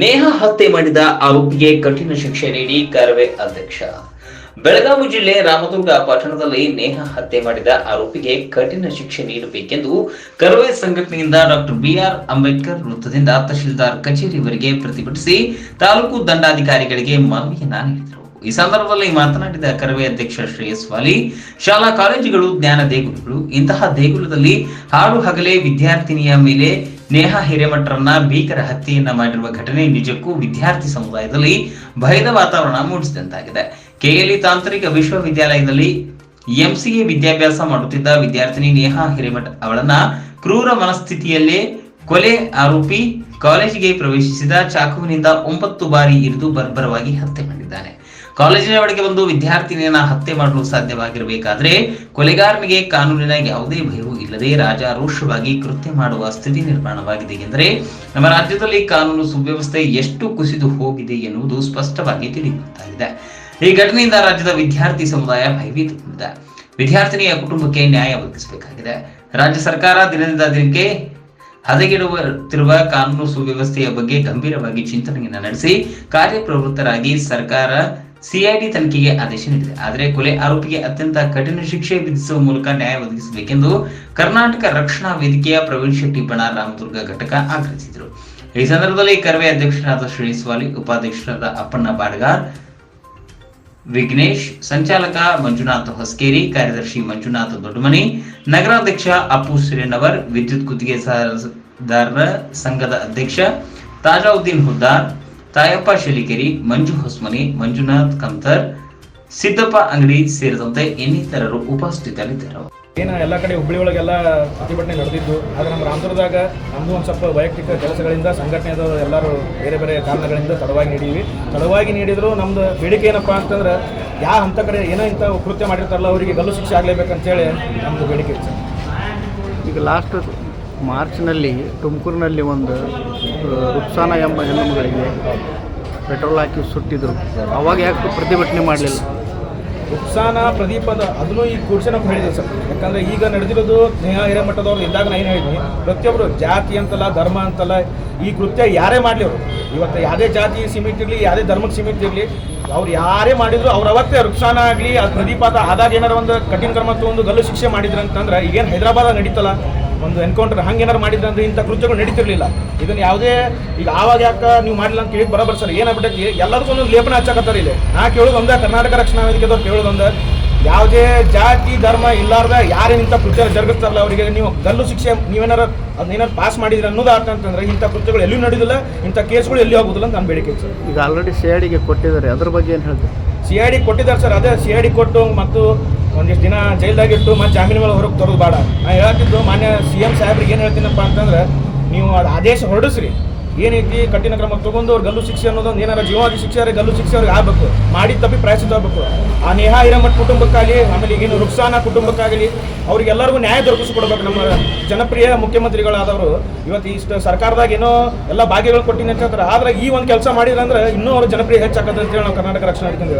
ನೇಹ ಹತ್ಯೆ ಮಾಡಿದ ಆರೋಪಿಗೆ ಕಠಿಣ ಶಿಕ್ಷೆ ನೀಡಿ ಕರವೇ ಅಧ್ಯಕ್ಷ. ಬೆಳಗಾವಿ ಜಿಲ್ಲೆ ರಾಮದುರ್ಗ ಪಟ್ಟಣದಲ್ಲಿ ನೇಹ ಹತ್ಯೆ ಮಾಡಿದ ಆರೋಪಿಗೆ ಕಠಿಣ ಶಿಕ್ಷೆ ನೀಡಬೇಕೆಂದು ಕರವೇ ಸಂಘಟನೆಯಿಂದ ಡಾಕ್ಟರ್ ಬಿಆರ್ ಅಂಬೇಡ್ಕರ್ ವೃತ್ತದಿಂದ ತಹಶೀಲ್ದಾರ್ ಕಚೇರಿವರೆಗೆ ಪ್ರತಿಭಟಿಸಿ ತಾಲೂಕು ದಂಡಾಧಿಕಾರಿಗಳಿಗೆ ಮನವಿಯನ್ನ ನೀಡಿದರು. ಈ ಸಂದರ್ಭದಲ್ಲಿ ಮಾತನಾಡಿದ ಕರವೇ ಅಧ್ಯಕ್ಷ ಶ್ರೇಯಸ್ ವಾಲಿ ಶಾಲಾ ಕಾಲೇಜುಗಳು, ಜ್ಞಾನ ದೇಗುಲಗಳು, ಇಂತಹ ದೇಗುಲದಲ್ಲಿ ಹಾಡು ಹಗಲೇ ವಿದ್ಯಾರ್ಥಿನಿಯ ಮೇಲೆ ನೇಹ ಹಿರೇಮಠರನ್ನ ಭೀಕರ ಹತ್ಯೆಯನ್ನ ಮಾಡಿರುವ ಘಟನೆ ನಿಜಕ್ಕೂ ವಿದ್ಯಾರ್ಥಿ ಸಮುದಾಯದಲ್ಲಿ ಭಯದ ವಾತಾವರಣ ಮೂಡಿಸಿದಂತಾಗಿದೆ. ಕೆಎಲ್ಇ ತಾಂತ್ರಿಕ ವಿಶ್ವವಿದ್ಯಾಲಯದಲ್ಲಿ ಎಂಸಿಎ ವಿದ್ಯಾಭ್ಯಾಸ ಮಾಡುತ್ತಿದ್ದ ವಿದ್ಯಾರ್ಥಿನಿ ನೇಹಾ ಹಿರೇಮಠ ಅವಳನ್ನ ಕ್ರೂರ ಮನಸ್ಥಿತಿಯಲ್ಲೇ ಕೊಲೆ ಆರೋಪಿ ಕಾಲೇಜಿಗೆ ಪ್ರವೇಶಿಸಿದ ಚಾಕುವಿನಿಂದ ಒಂಬತ್ತು ಬಾರಿ ಇರಿದು ಬರ್ಬರವಾಗಿ ಹತ್ಯೆ ಮಾಡಿದ್ದಾನೆ. ಕಾಲೇಜಿನ ಒಳಗೆ ಬಂದು ವಿದ್ಯಾರ್ಥಿನಿಯನ್ನ ಹತ್ಯೆ ಮಾಡಲು ಸಾಧ್ಯವಾಗಿರಬೇಕಾದ್ರೆ ಕೊಲೆಗಾರನಿಗೆ ಕಾನೂನಿನ ಯಾವುದೇ ಭಯವೂ ಇಲ್ಲದೆ ರಾಜಾರೋಷವಾಗಿ ಕೃತ್ಯ ಮಾಡುವ ಸ್ಥಿತಿ ನಿರ್ಮಾಣವಾಗಿದೆ ಎಂದರೆ ನಮ್ಮ ರಾಜ್ಯದಲ್ಲಿ ಕಾನೂನು ಸುವ್ಯವಸ್ಥೆ ಎಷ್ಟು ಕುಸಿದು ಹೋಗಿದೆ ಎನ್ನುವುದು ಸ್ಪಷ್ಟವಾಗಿ ತಿಳಿಯುತ್ತಾಗಿದೆ ಈ ಘಟನೆಯಿಂದ ರಾಜ್ಯದ ವಿದ್ಯಾರ್ಥಿ ಸಮುದಾಯ ಭಯಭೀತಗೊಂಡಿದೆ ವಿದ್ಯಾರ್ಥಿನಿಯ ಕುಟುಂಬಕ್ಕೆ ನ್ಯಾಯ ಒದಗಿಸಬೇಕಾಗಿದೆ. ರಾಜ್ಯ ಸರ್ಕಾರ ದಿನದಿಂದ ದಿನಕ್ಕೆ ಹದಗೆಡುತ್ತಿರುವ ಕಾನೂನು ಸುವ್ಯವಸ್ಥೆಯ ಬಗ್ಗೆ ಗಂಭೀರವಾಗಿ ಚಿಂತನೆಯನ್ನು ನಡೆಸಿ ಕಾರ್ಯಪ್ರವೃತ್ತರಾಗಿ ಸರ್ಕಾರ ಸಿಐಡಿ ತನಿಖೆಗೆ ಆದೇಶ ನೀಡಿದೆ. ಆದರೆ ಕೊಲೆ ಆರೋಪಿಗೆ ಅತ್ಯಂತ ಕಠಿಣ ಶಿಕ್ಷೆ ವಿಧಿಸುವ ಮೂಲಕ ನ್ಯಾಯ ಒದಗಿಸಬೇಕೆಂದು ಕರ್ನಾಟಕ ರಕ್ಷಣಾ ವೇದಿಕೆಯ ಪ್ರವೀಣ್ ಶೆಟ್ಟಿ ಬಣ ರಾಮದುರ್ಗ ಘಟಕ ಆಗ್ರಹಿಸಿದರು. ಈ ಸಂದರ್ಭದಲ್ಲಿ ಕರ್ವೆ ಅಧ್ಯಕ್ಷರಾದ ಶ್ರೀಸ್ವಾಲಿ ಉಪಾಧ್ಯಕ್ಷರಾದ ಅಪ್ಪಣ್ಣ ಬಾಡ್ಗಾರ್ ವಿಘ್ನೇಶ್, ಸಂಚಾಲಕ ಮಂಜುನಾಥ್ ಹೊಸ್ಕೇರಿ, ಕಾರ್ಯದರ್ಶಿ ಮಂಜುನಾಥ್ ದೊಡ್ಡಮನಿ, ನಗರಾಧ್ಯಕ್ಷ ಅಪ್ಪು ಸುರೇನವರ್, ವಿದ್ಯುತ್ ಗುತ್ತಿಗೆದಾರರ ಸಂಘದ ಅಧ್ಯಕ್ಷ ತಾಜಾವುದ್ದೀನ್ ಹುದ್ದಾರ್ ತಾಯಪ್ಪ ಶೆಲಿಕೆರಿ ಮಂಜು ಹೊಸ್ಮನಿ ಮಂಜುನಾಥ್ ಕಂತರ್ ಸಿದ್ದಪ್ಪ ಅಂಗಡಿ ಸೇರಿದಂತೆ ಇನ್ನಿತರರು ಉಪಸ್ಥಿತರಿದ್ದರು. ಏನು ಎಲ್ಲ ಕಡೆ ಹುಬ್ಬಳ್ಳಿ ಒಳಗೆಲ್ಲ ಪ್ರತಿಭಟನೆ ನಡೆದಿದ್ದು ಆದ್ರೆ ನಮ್ಮ ರಾಮದುರ್ಗದಾಗ ನಮ್ದು ಒಂದು ಸ್ವಲ್ಪ ವೈಯಕ್ತಿಕ ಕೆಲಸಗಳಿಂದ ಸಂಘಟನೆದವರು ಎಲ್ಲರೂ ಬೇರೆ ಬೇರೆ ಕಾರಣಗಳಿಂದ ತಡವಾಗಿ ನೀಡೀವಿ ತಡವಾಗಿ ನೀಡಿದ್ರು ನಮ್ದು ಬೇಡಿಕೆ ಏನಪ್ಪ ಅಂತಂದ್ರೆ ಯಾವ ಹಂತ ಕಡೆ ಏನೋ ಇಂಥ ಕೃತ್ಯ ಮಾಡಿರ್ತಾರಲ್ಲ ಅವರಿಗೆ ಗಲ್ಲು ಶಿಕ್ಷೆ ಆಗಲೇಬೇಕಂತೇಳಿ ನಮ್ದು ಬೇಡಿಕೆ ಇತ್ತು. ಈಗ ಲಾಸ್ಟ್ ಮಾರ್ಚ್ನಲ್ಲಿ ತುಮಕೂರಿನಲ್ಲಿ ಒಂದು ರುಕ್ಸಾನ ಎಂಬ ಹೆಣ್ಣುಮಗಳಿಗೆ ಪೆಟ್ರೋಲ್ ಹಾಕಿ ಸುಟ್ಟಿದ್ರು. ಅವಾಗ ಯಾಕೆ ಪ್ರತಿಭಟನೆ ಮಾಡಲಿಲ್ಲ. ಉತ್ಸಾನ ಪ್ರದೀಪದ ಅದನ್ನು ಈ ಕೂಡಿಸಿ ನಮ್ಗೆ ಹೇಳಿದ್ವಿ ಸರ್. ಯಾಕಂದ್ರೆ ಈಗ ನಡೆದಿರೋದು ಸ್ನೇಹ ಹಿರೇಮಠದವ್ರು ಇದ್ದಾಗ ನಾನು ಏನು ಹೇಳಿದ್ವಿ ಪ್ರತಿಯೊಬ್ಬರು ಜಾತಿ ಅಂತಲ್ಲ, ಧರ್ಮ ಅಂತಲ್ಲ, ಈ ಕೃತ್ಯ ಯಾರೇ ಮಾಡಲಿ ಅವರು. ಇವತ್ತು ಯಾವುದೇ ಜಾತಿ ಸೀಮಿತ ಇರಲಿ, ಯಾವುದೇ ಧರ್ಮಕ್ಕೆ ಸೀಮಿತ ಇರಲಿ, ಅವ್ರು ಯಾರೇ ಮಾಡಿದ್ರು ಅವ್ರು ಅವತ್ತೇ ರುಕ್ಸಾನ ಆಗಲಿ ಅದು ಪ್ರದೀಪ ಆದ ಆದಾಗ ಏನಾರ ಒಂದು ಕಠಿಣ ಕ್ರಮ ಒಂದು ಗಲ್ಲು ಶಿಕ್ಷೆ ಮಾಡಿದ್ರು ಅಂತಂದ್ರೆ ಈಗೇನು ಹೈದರಾಬಾದ್ ನಡೀತಲ್ಲ? ಒಂದು ಎನ್ಕೌಂಟರ್ ಹಂಗೆ ಏನಾರು ಮಾಡಿದ್ರೆ ಅಂದ್ರೆ ಇಂಥ ಕೃತ್ಯಗಳು ನಡೀತಿರ್ಲಿಲ್ಲ. ಇದನ್ನ ಯಾವುದೇ, ಈಗ ಆವಾಗ ಯಾಕೆ ನೀವು ಮಾಡಿಲ್ಲ ಅಂತ ಕೇಳಿ ಬರಬರ್ ಸರ್, ಏನಾಗ್ಬಿಟ್ಟೈತಿ? ಎಲ್ಲದಕ್ಕೂ ಒಂದು ಲೇಪನ ಹಚ್ಚಕತ್ತಾರ ಇಲ್ಲಿ. ನಾ ಕೇಳೋದು ಒಂದೇ ಕರ್ನಾಟಕ ರಕ್ಷಣಾ ವೇದಿಕೆದವ್ರು ಕೇಳೋದು ಯಾವುದೇ ಜಾತಿ ಧರ್ಮ ಇಲ್ಲಾರ್ದ ಯಾರೇನು ಇಂಥ ಕೃತ್ಯ ಜರುಗಿಸ್ತಾರಲ್ಲ ಅವರಿಗೆ ನೀವು ಗಲ್ಲು ಶಿಕ್ಷೆ ನೀವೇನಾರ ಅದನ್ನೇನಾರು ಪಾಸ್ ಮಾಡಿದ್ರೆ ಅನ್ನೋದು ಅರ್ಥ ಅಂತಂದ್ರೆ ಇಂಥ ಕೃತ್ಯಗಳು ಎಲ್ಲೂ ನಡೆದಿಲ್ಲ ಇಂಥ ಕೇಸ್ಗಳು ಎಲ್ಲಿ ಆಗೋದಿಲ್ಲ ಅಂತ ನಾನು ಬೇಡಿಕೆ ಸರ್. ಈಗ ಆಲ್ರೆಡಿ ಸಿ ಐ ಡಿಗೆ ಕೊಟ್ಟಿದ್ದಾರೆ. ಅದ್ರ ಬಗ್ಗೆ ಏನು ಹೇಳ್ತೀವಿ ಸಿ ಐ ಡಿ ಕೊಟ್ಟಿದ್ದಾರೆ ಸರ್. ಅದೇ ಸಿ ಐ ಡಿ ಕೊಟ್ಟು ಮತ್ತು ಒಂದಿಷ್ಟು ದಿನ ಜೈಲ್ದಾಗಿಟ್ಟು ಮತ್ತು ಜಾಮೀನು ಮೇಲೆ ಹೊರಗೆ ತರೋದು ಬೇಡ. ನಾನು ಹೇಳ್ತಿದ್ದು ಮಾನ್ಯ ಸಿ ಎಂ ಸಾಹೇಬ್ರಿಗೆ ಏನು ಹೇಳ್ತೀನಪ್ಪ ಅಂತಂದ್ರೆ ನೀವು ಅದು ಆದೇಶ ಹೊರಡಿಸ್ರಿ. ಏನೈತಿ ಕಠಿಣ ಕ್ರಮ ತಗೊಂಡು ಅವ್ರು ಗಲ್ಲು ಶಿಕ್ಷೆ ಅನ್ನೋದೊಂದು ಏನಾರ ಜೀವಾದಿ ಶಿಕ್ಷೆ ಅವ್ರಿಗೆ ಗಲ್ಲು ಶಿಕ್ಷೆ ಅವ್ರಿಗೆ ಆಗ್ಬೇಕು. ಮಾಡಿ ತಪ್ಪಿ ಪ್ರಾಯಶ್ಚಿತ್ತ ಆಗಬೇಕು ಆ ನೇಹಾ ಹಿರಮಠ್ ಕುಟುಂಬಕ್ಕಾಗಲಿ, ಆಮೇಲೆ ಈಗಿನ ರುಕ್ಸಾನ ಕುಟುಂಬಕ್ಕಾಗಲಿ ಅವ್ರಿಗೆಲ್ಲರಿಗೂ ನ್ಯಾಯ ದೊರಕಿಸ್ಕೊಡ್ಬೇಕು ನಮ್ಮ ಜನಪ್ರಿಯ ಮುಖ್ಯಮಂತ್ರಿಗಳಾದವರು ಇವತ್ತು ಇಷ್ಟು ಸರ್ಕಾರದಾಗ ಏನೋ ಎಲ್ಲ ಭಾಗ್ಯಗಳು ಕೊಟ್ಟಿನಿ ಅಂತ ಹೇಳ್ತಾರೆ. ಆದ್ರೆ ಈ ಒಂದು ಕೆಲಸ ಮಾಡಿದ್ರೆ ಅಂದ್ರೆ ಇನ್ನೂ ಅವ್ರ ಜನಪ್ರಿಯ ಹೆಚ್ಚಾಗತ್ತೆ ಅಂತೇಳಿ ನಾವು ಕರ್ನಾಟಕ ರಕ್ಷಣಾ ಹೇಳ್ತೀವಿ.